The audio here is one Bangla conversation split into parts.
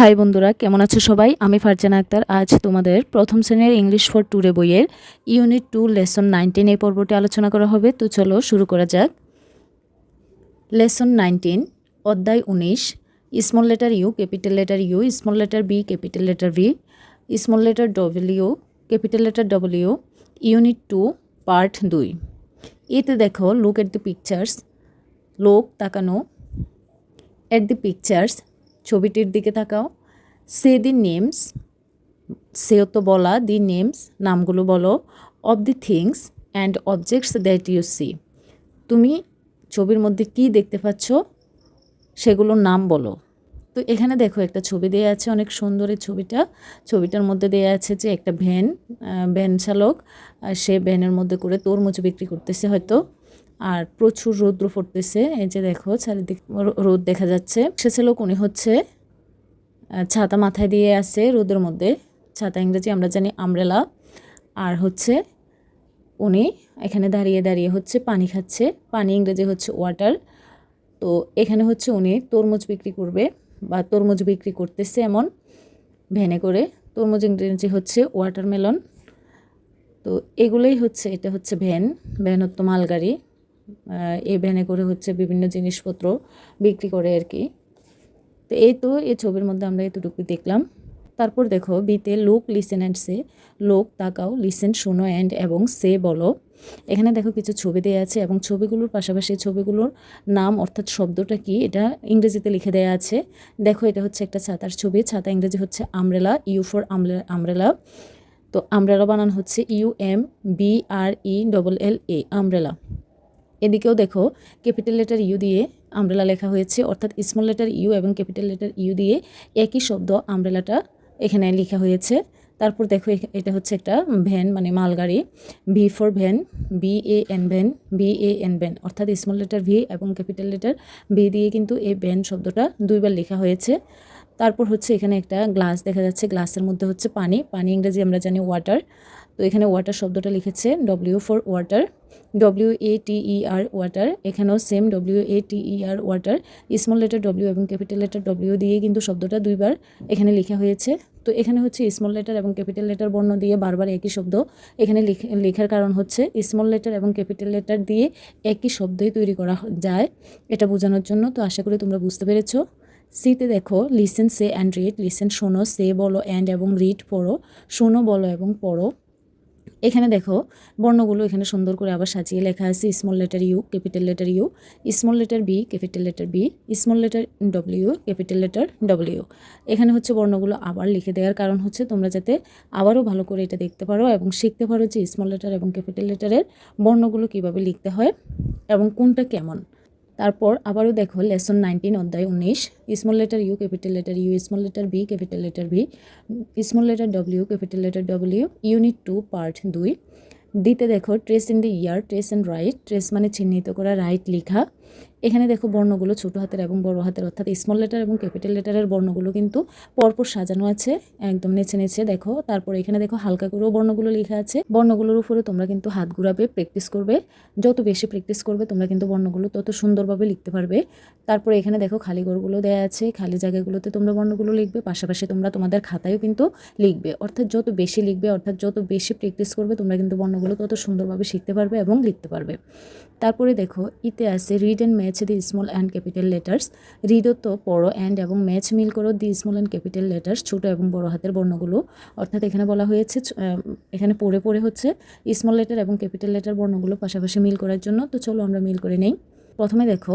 হাই বন্ধুরা, কেমন আছো সবাই? আমি ফারজানা আক্তার। আজ তোমাদের প্রথম শ্রেণির ইংলিশ ফর টুরে বইয়ের ইউনিট টু লেসন নাইনটিন এই পর্বটি আলোচনা করা হবে। তো চলো শুরু করা যাক। লেসন নাইনটিন অধ্যায় উনিশ small letter U capital letter U small letter B capital letter V small letter W capital letter W unit two part দুই। এতে দেখো লুক এট দ্য পিকচার্স লোক তাকানো এট দি পিকচার্স ছবিটির দিকে তাকাও। সে দি নেমস, সেও তো বলা দি নেমস, নামগুলো বলো। Of the things and objects that you see. তুমি ছবির মধ্যে কি দেখতে পাচ্ছ সেগুলোর নাম বলো। তো এখানে দেখো একটা ছবি দেওয়া আছে, অনেক সুন্দর এই ছবিটা। ছবিটার মধ্যে দেওয়া আছে যে একটা ভ্যান ভ্যান চালক সে ভ্যানের মধ্যে করে তরমুজ বিক্রি করতেছে হয়তো। আর প্রচুর রৌদ্র পড়তেছে এই যে দেখো, চারিদিক রোদ দেখা যাচ্ছে। সে লোক, উনি হচ্ছে ছাতা মাথায় দিয়ে আছে রোদের মধ্যে। ছাতা ইংরেজি আমরা জানি আমরেলা আর হচ্ছে, উনি এখানে দাঁড়িয়ে দাঁড়িয়ে হচ্ছে পানি খাচ্ছে। পানি ইংরেজি হচ্ছে ওয়াটার তো এখানে হচ্ছে উনি তরমুজ বিক্রি করবে বা তরমুজ বিক্রি করতেছে এমন ভ্যানে করে। তরমুজ ইংরেজি হচ্ছে ওয়াটারমেলন তো এগুলোই হচ্ছে, এটা হচ্ছে ভ্যান। ভ্যান হতো মালগাড়ি। এই ভ্যানে করে হচ্ছে বিভিন্ন জিনিসপত্র বিক্রি করে আর কি। তো এই তো এই ছবির মধ্যে আমরা এতটুকু দেখলাম। তারপর দেখো, বিতে লোক লিসেন অ্যান্ড সে লোক, তাকাও লিসেন শোনো অ্যান্ড এবং সে বলো। এখানে দেখো কিছু ছবি দেওয়া আছে এবং ছবিগুলোর পাশাপাশি ছবিগুলোর নাম অর্থাৎ শব্দটা কি, এটা ইংরেজিতে লিখে দেওয়া আছে। দেখো, এটা হচ্ছে একটা ছাতার ছবি, ছাতা ইংরেজি হচ্ছে আমরেলা ইউ ফর আমরেলা তো আমরেলা বানান হচ্ছে U M B R E double L A umbrella এদিকেও দেখো ক্যাপিটাল লেটার ইউ দিয়ে আমব্রেলা লেখা হয়েছে, অর্থাৎ স্মল লেটার ইউ এবং ক্যাপিটাল লেটার ইউ দিয়ে একই শব্দ আমব্রেলাটা এখানে লেখা হয়েছে। তারপর দেখো এটা হচ্ছে একটা ভ্যান মানে মালগাড়ি V for van B A N van B A N van অর্থাৎ স্মল লেটার ভি এবং ক্যাপিটাল লেটার ভি দিয়ে কিন্তু এই ভ্যান শব্দটা দুইবার লেখা হয়েছে। তারপর হচ্ছে এখানে একটা গ্লাস দেখা যাচ্ছে গ্লাসের মধ্যে হচ্ছে পানি পানি ইংরেজি আমরা জানি ওয়াটার তো এখানে ওয়াটার শব্দটা লিখেছে W for water W A E R water এখানেও same W A E R water small letter W এবং ক্যাপিটাল লেটার ডব্লিউ দিয়ে কিন্তু শব্দটা দুইবার এখানে লেখা হয়েছে। তো এখানে হচ্ছে স্মল লেটার এবং ক্যাপিটাল লেটার বর্ণ দিয়ে বারবার একই শব্দ। এখানে লিখে- লেখার কারণ হচ্ছে স্মল লেটার এবং ক্যাপিটাল লেটার দিয়ে একই শব্দই তৈরি করা যায় এটা বোঝানোর জন্য। তো আশা করি তোমরা বুঝতে পেরেছ। সিতে দেখো listen say and read listen শোনো সে বলো অ্যান্ড এবং রিড পড়ো। শোনো, বলো, এবং পড়ো। এখানে দেখো, বর্ণগুলো এখানে সুন্দর করে আবার সাজিয়ে লেখা আছে small letter U capital letter U small letter B capital letter B small letter W capital letter W এখানে হচ্ছে বর্ণগুলো আবার লিখে দেওয়ার কারণ হচ্ছে তোমরা যাতে আবারও ভালো করে এটা দেখতে পারো এবং শিখতে পারো যে স্মল লেটার এবং ক্যাপিটাল লেটারের বর্ণগুলো কীভাবে লিখতে হয় এবং কোনটা কেমন। তারপর আবারও দেখো লেসন নাইনটিন অধ্যায় উনিশ small letter U capital letter U small letter B capital letter B small letter W capital letter W unit two part দুই। দিতে দেখো trace in the air trace and write trace মানে চিহ্নিত করা রাইট লেখা। এখানে দেখো বর্ণগুলো ছোটো হাতের এবং বড় হাতের, অর্থাৎ স্মল লেটার এবং ক্যাপিটাল লেটারের বর্ণগুলো কিন্তু পরপর সাজানো আছে, একদম নেচে নেচে দেখো। তারপর এখানে দেখো হালকা করেও বর্ণগুলো লেখা আছে। বর্ণগুলোর উপরে তোমরা কিন্তু হাত ঘুরাবে প্র্যাকটিস করবে। যত বেশি প্র্যাকটিস করবে, তোমরা কিন্তু বর্ণগুলো তত সুন্দরভাবে লিখতে পারবে। তারপরে এখানে দেখো খালি ঘরগুলো দেওয়া আছে, খালি জায়গাগুলোতে তোমরা বর্ণগুলো লিখবে, পাশাপাশি তোমরা তোমাদের খাতায়ও কিন্তু লিখবে। অর্থাৎ যত বেশি লিখবে, অর্থাৎ যত বেশি প্র্যাকটিস করবে, তোমরা কিন্তু বর্ণগুলো তত সুন্দরভাবে শিখতে পারবে এবং লিখতে পারবে। তারপরে দেখো ইতে আছে read and match the small and capital letters রিডও পড়ো অ্যান্ড এবং ম্যাচ মিল করো the small and capital letters ছোটো এবং বড় হাতের বর্ণগুলো অর্থাৎ এখানে বলা হয়েছে এখানে পড়ে পড়ে হচ্ছে স্মল লেটার এবং ক্যাপিটাল লেটার বর্ণগুলো পাশাপাশি মিল করার জন্য তো চলো আমরা মিল করে নেই প্রথমে দেখো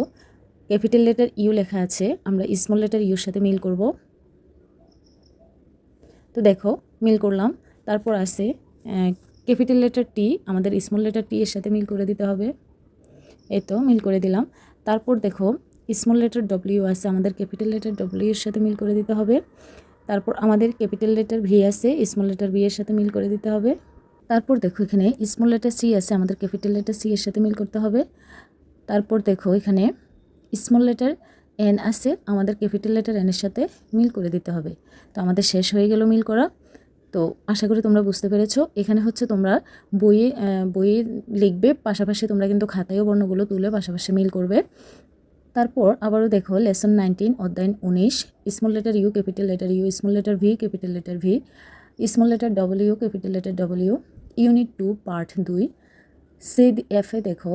ক্যাপিটাল লেটার ইউ লেখা আছে আমরা স্মল লেটার ইউর সাথে মিল করব তো দেখো মিল করলাম তারপর আছে ক্যাপিটাল লেটার টি আমাদের স্মল লেটার টি এর সাথে মিল করে দিতে হবে এই তো মিল করে দিলাম। তারপর দেখো স্মল লেটার ডব্লিউ আছে, আমাদের ক্যাপিটাল লেটার ডব্লিউ এর সাথে মিল করে দিতে হবে। তারপর আমাদের ক্যাপিটাল লেটার ভি আছে স্মল লেটার ভি এর সাথে মিল করে দিতে হবে। তারপর দেখো, এখানে স্মল লেটার সি আছে, আমাদের ক্যাপিটাল লেটার সি এর সাথে মিল করতে হবে। তারপর দেখো, এখানে স্মল লেটার এন আছে, আমাদের ক্যাপিটাল লেটার এনের সাথে মিল করে দিতে হবে। তো আমাদের শেষ হয়ে গেল মিল করা। তো আশা করি তোমরা বুঝতে পেরেছ। এখানে হচ্ছে তোমরা বইয়ে বইয়ে লিখবে, পাশাপাশি তোমরা কিন্তু খাতায়ও বর্ণগুলো তুলে পাশাপাশি মিল করবে। তারপর আবারও দেখো লেসন নাইনটিন অধ্যায়ন উনিশ small letter U capital letter U small letter V capital letter V small letter W capital letter W unit two part দুই সে এফে দেখো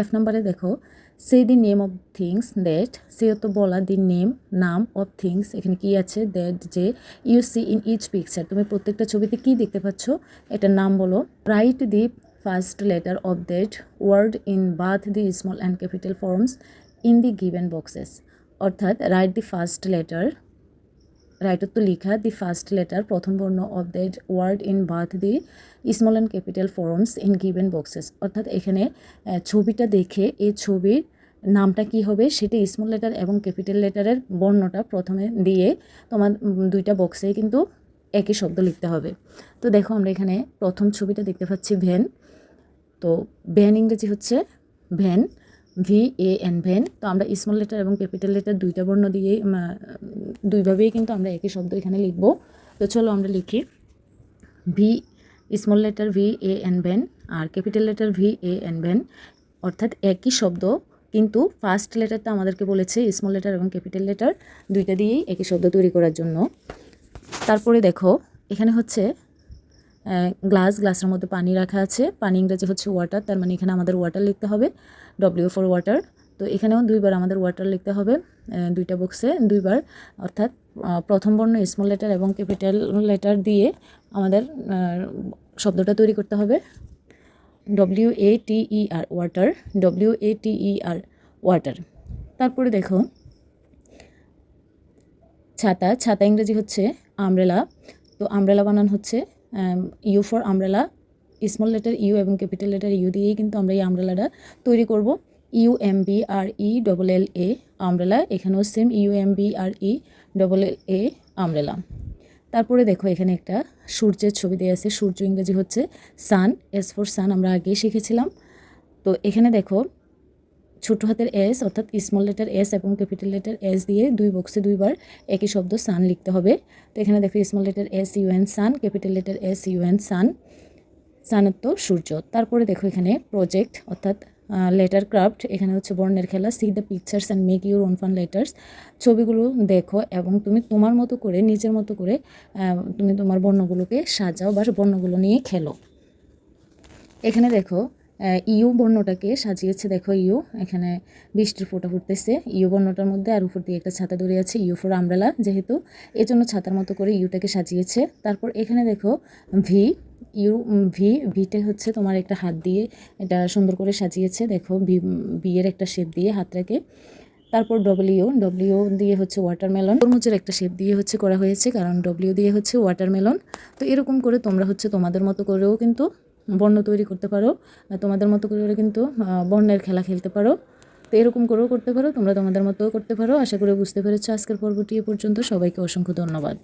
এফ নাম্বারে দেখো say the name of things that say তো বলা দি নেম নাম অফ থিংস এখানে কি আছে? দ্যাট যে you see in each picture তুমি প্রত্যেকটা ছবিতে কি দেখতে পাচ্ছ? এটার নাম বলো। Right the first letter of that word in both the small and capital forms in the given boxes অর্থাৎ রাইট দি ফার্স্ট লেটার রাইটত তো লেখা, দি ফার্স্ট লেটার, প্রথম বর্ণ of that word in both the small and capital forms in given boxes অর্থাৎ এখানে ছবিটা দেখে এই ছবির নামটা কি হবে, সেটা স্মল লেটার এবং ক্যাপিটাল লেটারের বর্ণটা প্রথমে দিয়ে তোমার দুইটা বক্সে কিন্তু একই শব্দ লিখতে হবে। তো দেখো আমরা এখানে প্রথম ছবিটা দেখতে পাচ্ছি ভ্যান তো ভ্যান ইংরেজি হচ্ছে van v a n van তো আমরা স্মল লেটার এবং ক্যাপিটাল লেটার দুইটা বর্ণ দিয়ে উম, দুইভাবেই কিন্তু আমরা একই শব্দ এখানে লিখব। তো চলো আমরা লিখি। V small letter v a n van R capital letter v a n van অর্থাৎ একই শব্দ কিন্তু ফার্স্ট লেটারটা আমাদেরকে বলেছে স্মল লেটার এবং ক্যাপিটাল লেটার দুইটা দিয়েই একই শব্দ তৈরি করার জন্য। তারপরে দেখো এখানে হচ্ছে গ্লাস গ্লাসের মধ্যে পানি রাখা আছে। পানি ইংরেজি হচ্ছে ওয়াটার তার মানে এখানে আমাদের ওয়াটার লিখতে হবে। ডব্লিউ ফর ওয়াটার তো এখানেও দুইবার আমাদের ওয়াটার লিখতে হবে দুইটা বক্সে দুইবার। অর্থাৎ প্রথম বর্ণ স্মল লেটার এবং ক্যাপিটাল লেটার দিয়ে আমাদের শব্দটা তৈরি করতে হবে। W A T E R water W A T E R water তারপরে দেখো, ছাতা ছাতা ইংরেজি হচ্ছে আমব্রেলা তো আমব্রেলা বানান হচ্ছে u for umbrella small letter u এবং ক্যাপিটাল লেটার ইউ দিয়েই কিন্তু আমরা এই আমব্রেলাটা তৈরি করব। U m b r e double l a umbrella এখানেও same u m b r e double l a umbrella তারপরে দেখো এখানে একটা সূর্যের ছবি দেওয়া আছে, সূর্য ইংরেজি হচ্ছে সান এস ফর সান আমরা আগেই শিখেছিলাম। তো এখানে দেখো ছোট হাতের এস অর্থাৎ স্মল লেটার এস এবং ক্যাপিটাল লেটার এস দিয়ে দুই বক্সে দুইবার একই শব্দ সান লিখতে হবে। তো এখানে দেখো small letter s u n sun capital letter s u n sun সানত্ব সূর্য। তারপরে দেখো এখানে প্রজেক্ট অর্থাৎ লেটার ক্রাফট এখানে হচ্ছে বর্ণের খেলা see the pictures and make your own fun letters ছবিগুলো দেখো এবং তুমি তোমার মতো করে, নিজের মতো করে তুমি তোমার বর্ণগুলোকে সাজাও বা বর্ণগুলো নিয়ে খেলো। এখানে দেখো ইউ বর্ণটাকে সাজিয়েছে, দেখো ইউ, এখানে বৃষ্টির ফোঁটা ফুটতেছে। ইউ বর্ণটার মধ্যে আর উপর দিয়ে একটা ছাতা ধরে আছে, ইউ ফর আমব্রেলা যেহেতু। এই জন্য ছাতার মতো করে ইউটাকে সাজিয়েছে। তারপর এখানে দেখো ভি ইউ ভি ভিটে হচ্ছে তোমার একটা হাত দিয়ে এটা সুন্দর করে সাজিয়েছে। দেখো ভি বিয়ের একটা শেপ দিয়ে হাতটাকে। তারপর ডব্লিউ ডব্লিউ দিয়ে হচ্ছে ওয়াটারমেলন তরমুজের একটা শেপ দিয়ে হচ্ছে করা হয়েছে, কারণ ডব্লিউ দিয়ে হচ্ছে ওয়াটারমেলন তো এরকম করে তোমরা হচ্ছে তোমাদের মতো করেও কিন্তু বর্ণ তৈরি করতে পারো তোমাদের মতো করে কিন্তু বর্ণের খেলা খেলতে পারো। তো এরকম করেও করতে পারো, তোমরা তোমাদের মতোও করতে পারো। আশা করে বুঝতে পেরেছ আজকের পর্বটি এ পর্যন্ত। সবাইকে অসংখ্য ধন্যবাদ।